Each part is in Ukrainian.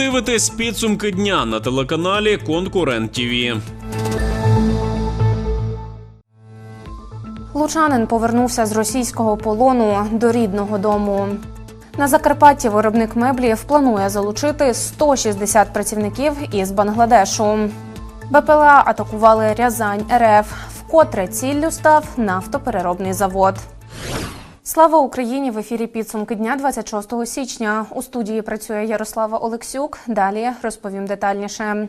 дивитесь підсумки дня на телеканалі Конкурент ТІВІ. Лучанин повернувся з російського полону до рідного дому. На Закарпатті виробник меблів планує залучити 160 працівників із Бангладешу. БПЛА атакували Рязань РФ. Вкотре ціллю став нафтопереробний завод. Слава Україні! В ефірі підсумки дня 26 січня. У студії працює Ярослава Олексюк. Далі розповім детальніше.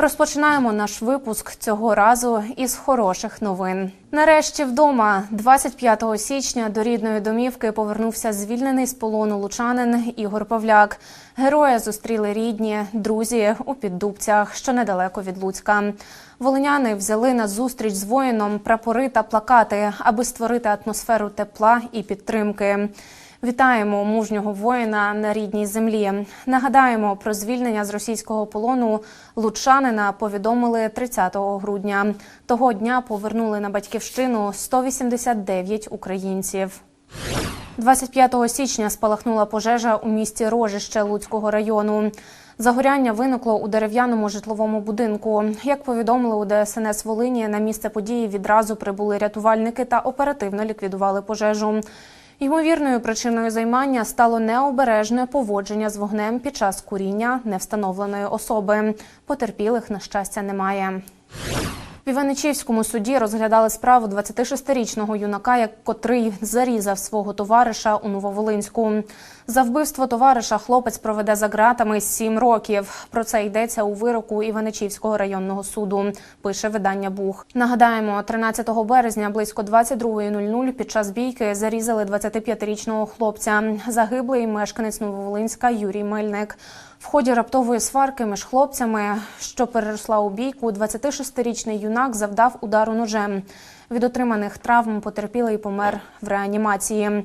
Розпочинаємо наш випуск цього разу із хороших новин. Нарешті вдома, 25 січня, до рідної домівки повернувся звільнений з полону лучанин Ігор Павляк. Героя зустріли рідні, друзі у піддубцях, що недалеко від Луцька. Волиняни взяли на зустріч з воїном прапори та плакати, аби створити атмосферу тепла і підтримки. Вітаємо мужнього воїна на рідній землі. Нагадаємо про звільнення з російського полону лучанина повідомили 30 грудня. Того дня повернули на батьківщину 189 українців. 25 січня спалахнула пожежа у місті Рожище Луцького району. Загоряння виникло у дерев'яному житловому будинку. Як повідомили у ДСНС Волині, на місце події відразу прибули рятувальники та оперативно ліквідували пожежу. Ймовірною причиною займання стало необережне поводження з вогнем під час куріння невстановленої особи. Потерпілих, на щастя, немає. В Іваничівському суді розглядали справу 26-річного юнака, котрий зарізав свого товариша у Нововолинську. За вбивство товариша хлопець проведе за ґратами 7 років. Про це йдеться у вироку Іваничівського районного суду. Пише видання Бух. Нагадаємо, 13 березня близько 22.00 під час бійки зарізали 25-річного хлопця. Загиблий мешканець Нововолинська Юрій Мельник. В ході раптової сварки між хлопцями, що переросла у бійку, 26-річний юнак завдав удару ножем. Від отриманих травм потерпілий помер в реанімації.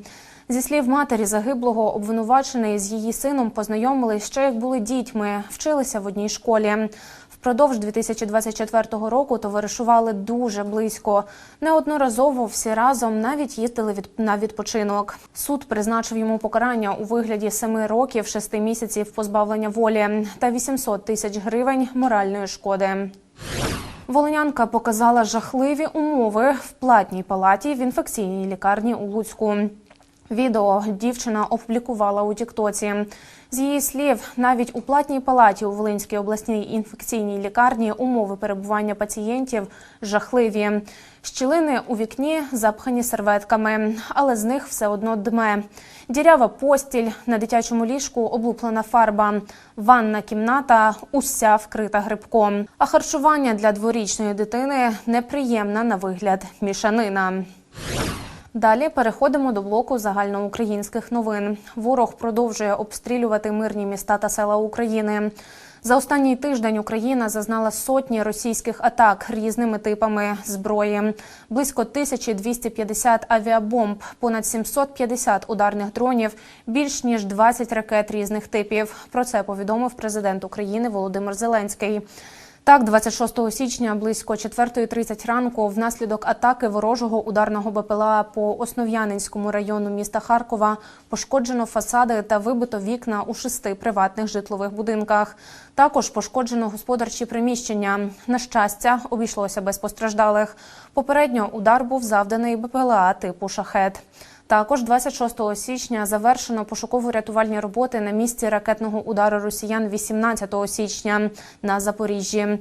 Зі слів матері загиблого, обвинувачений з її сином познайомились ще як були дітьми, вчилися в одній школі. Впродовж 2024 року товаришували дуже близько. Неодноразово всі разом навіть їздили від на відпочинок. Суд призначив йому покарання у вигляді семи років, шести місяців позбавлення волі та 800 тисяч гривень моральної шкоди. Волинянка показала жахливі умови в платній палаті в інфекційній лікарні у Луцьку. Відео дівчина опублікувала у Тіктоці. З її слів, навіть у платній палаті у Волинській обласній інфекційній лікарні умови перебування пацієнтів жахливі. Щілини у вікні запхані серветками, але з них все одно дме. Дірява постіль на дитячому ліжку облуплена фарба, ванна кімната уся вкрита грибком. А харчування для дворічної дитини неприємна на вигляд мішанина. Далі переходимо до блоку загальноукраїнських новин. Ворог продовжує обстрілювати мирні міста та села України. За останній тиждень Україна зазнала сотні російських атак різними типами зброї, близько 1250 авіабомб, понад 750 ударних дронів, більш ніж 20 ракет різних типів. Про це повідомив президент України Володимир Зеленський. Так, 26 січня близько 4.30 ранку, внаслідок атаки ворожого ударного БПЛА по Основ'янинському району міста Харкова пошкоджено фасади та вибито вікна у шести приватних житлових будинках. Також пошкоджено господарчі приміщення. На щастя, обійшлося без постраждалих. Попередньо удар був завданий БПЛА типу шахет. Також 26 січня завершено пошуково-рятувальні роботи на місці ракетного удару росіян 18 січня на Запоріжжі.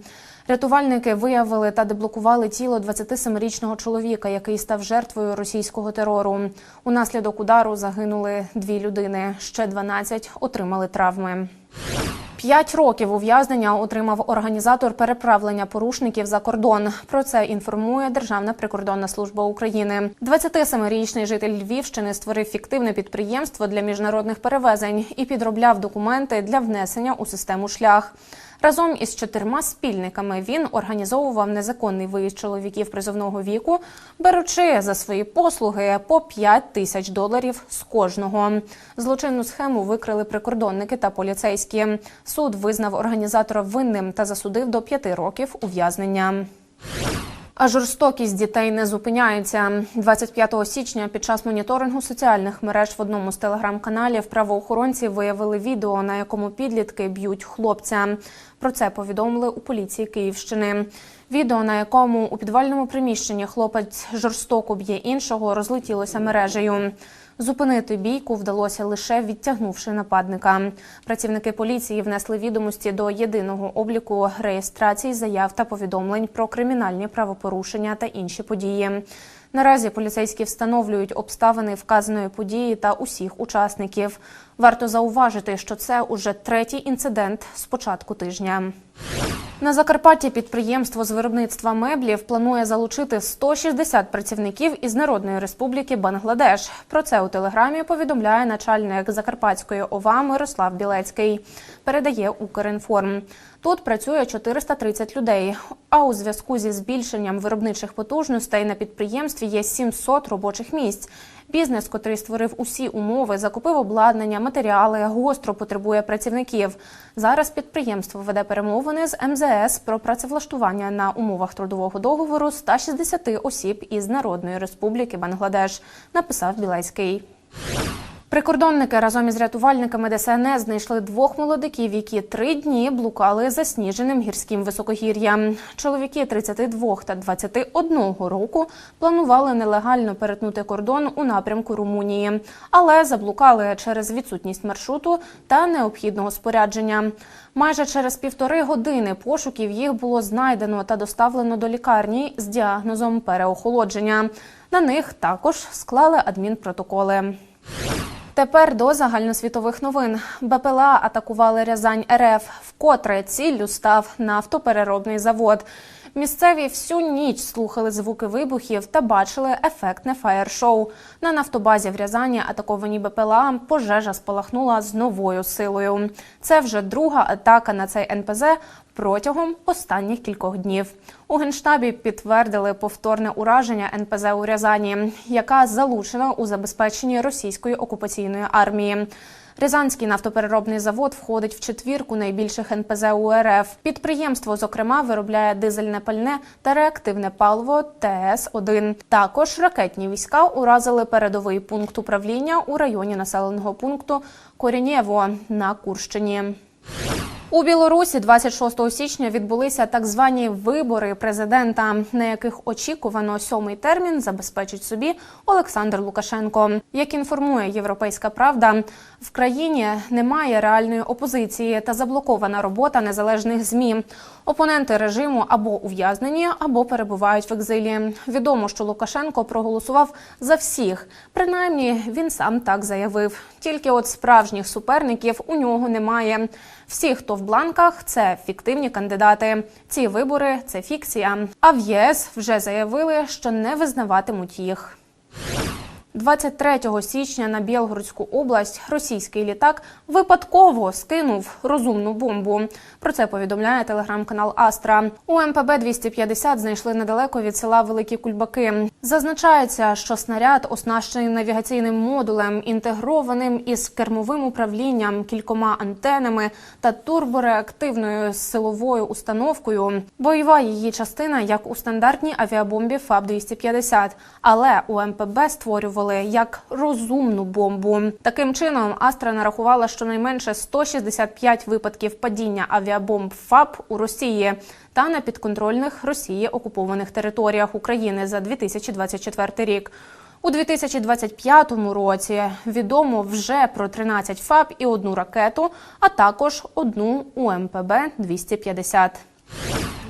Рятувальники виявили та деблокували тіло 27-річного чоловіка, який став жертвою російського терору. Унаслідок удару загинули дві людини. Ще 12 отримали травми. П'ять років ув'язнення отримав організатор переправлення порушників за кордон. Про це інформує Державна прикордонна служба України. 27-річний житель Львівщини створив фіктивне підприємство для міжнародних перевезень і підробляв документи для внесення у систему шлях. Разом із чотирма спільниками він організовував незаконний виїзд чоловіків призовного віку, беручи за свої послуги по 5 тисяч доларів з кожного. Злочинну схему викрили прикордонники та поліцейські. Суд визнав організатора винним та засудив до п'яти років ув'язнення. А жорстокість дітей не зупиняється. 25 січня під час моніторингу соціальних мереж в одному з телеграм-каналів правоохоронці виявили відео, на якому підлітки б'ють хлопця. Про це повідомили у поліції Київщини. Відео, на якому у підвальному приміщенні хлопець жорстоко б'є іншого, розлетілося мережею. Зупинити бійку вдалося лише відтягнувши нападника. Працівники поліції внесли відомості до єдиного обліку реєстрації заяв та повідомлень про кримінальні правопорушення та інші події. Наразі поліцейські встановлюють обставини вказаної події та усіх учасників. Варто зауважити, що це уже третій інцидент з початку тижня. На Закарпатті підприємство з виробництва меблів планує залучити 160 працівників із Народної Республіки Бангладеш. Про це у телеграмі повідомляє начальник Закарпатської ОВА Мирослав Білецький. Передає Укрінформ. Тут працює 430 людей. А у зв'язку зі збільшенням виробничих потужностей на підприємстві є 700 робочих місць. Бізнес, котрий створив усі умови, закупив обладнання, матеріали, гостро потребує працівників. Зараз підприємство веде перемовини з МЗС про працевлаштування на умовах трудового договору 160 осіб із Народної Республіки Бангладеш, написав Білецький. Прикордонники разом із рятувальниками ДСНС знайшли двох молодиків, які три дні блукали засніженим гірським високогір'ям. Чоловіки 32 та 21 року планували нелегально перетнути кордон у напрямку Румунії, але заблукали через відсутність маршруту та необхідного спорядження. Майже через півтори години пошуків їх було знайдено та доставлено до лікарні з діагнозом переохолодження. На них також склали адмінпротоколи. Тепер до загальносвітових новин. БПЛА атакували Рязань РФ. Вкотре ціллю став нафтопереробний завод. Місцеві всю ніч слухали звуки вибухів та бачили ефектне фаєр-шоу. На нафтобазі в Рязані атаковані БПЛА пожежа спалахнула з новою силою. Це вже друга атака на цей НПЗ протягом останніх кількох днів. У генштабі підтвердили повторне ураження НПЗ у Рязані, яка залучена у забезпеченні російської окупаційної армії. Рязанський нафтопереробний завод входить в четвірку найбільших НПЗ УРФ. Підприємство, зокрема, виробляє дизельне пальне та реактивне паливо ТС-1. Також ракетні війська уразили передовий пункт управління у районі населеного пункту Корінєво на Курщині. У Білорусі 26 січня відбулися так звані вибори президента, на яких очікувано сьомий термін забезпечить собі Олександр Лукашенко. Як інформує Європейська Правда, в країні немає реальної опозиції та заблокована робота незалежних змі. Опоненти режиму або ув'язнені, або перебувають в екзилі. Відомо, що Лукашенко проголосував за всіх. Принаймні він сам так заявив. Тільки от справжніх суперників у нього немає. Всі, хто в бланках, це фіктивні кандидати. Ці вибори це фікція. А в ЄС вже заявили, що не визнаватимуть їх. 23 січня на Білгородську область російський літак випадково скинув розумну бомбу. Про це повідомляє телеграм-канал Астра. У МПБ 250 знайшли недалеко від села Великі Кульбаки. Зазначається, що снаряд оснащений навігаційним модулем, інтегрованим із кермовим управлінням, кількома антенами та турбореактивною силовою установкою. Бойова її частина, як у стандартній авіабомбі ФАБ 250 але у МПБ створювали як розумну бомбу. Таким чином, Астра нарахувала щонайменше 165 випадків падіння авіабомб ФАБ у Росії та на підконтрольних Росії окупованих територіях України за 2024 рік. У 2025 році відомо вже про 13 ФАБ і одну ракету, а також одну УМПБ 250.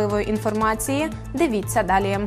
важливої інформації. Дивіться далі.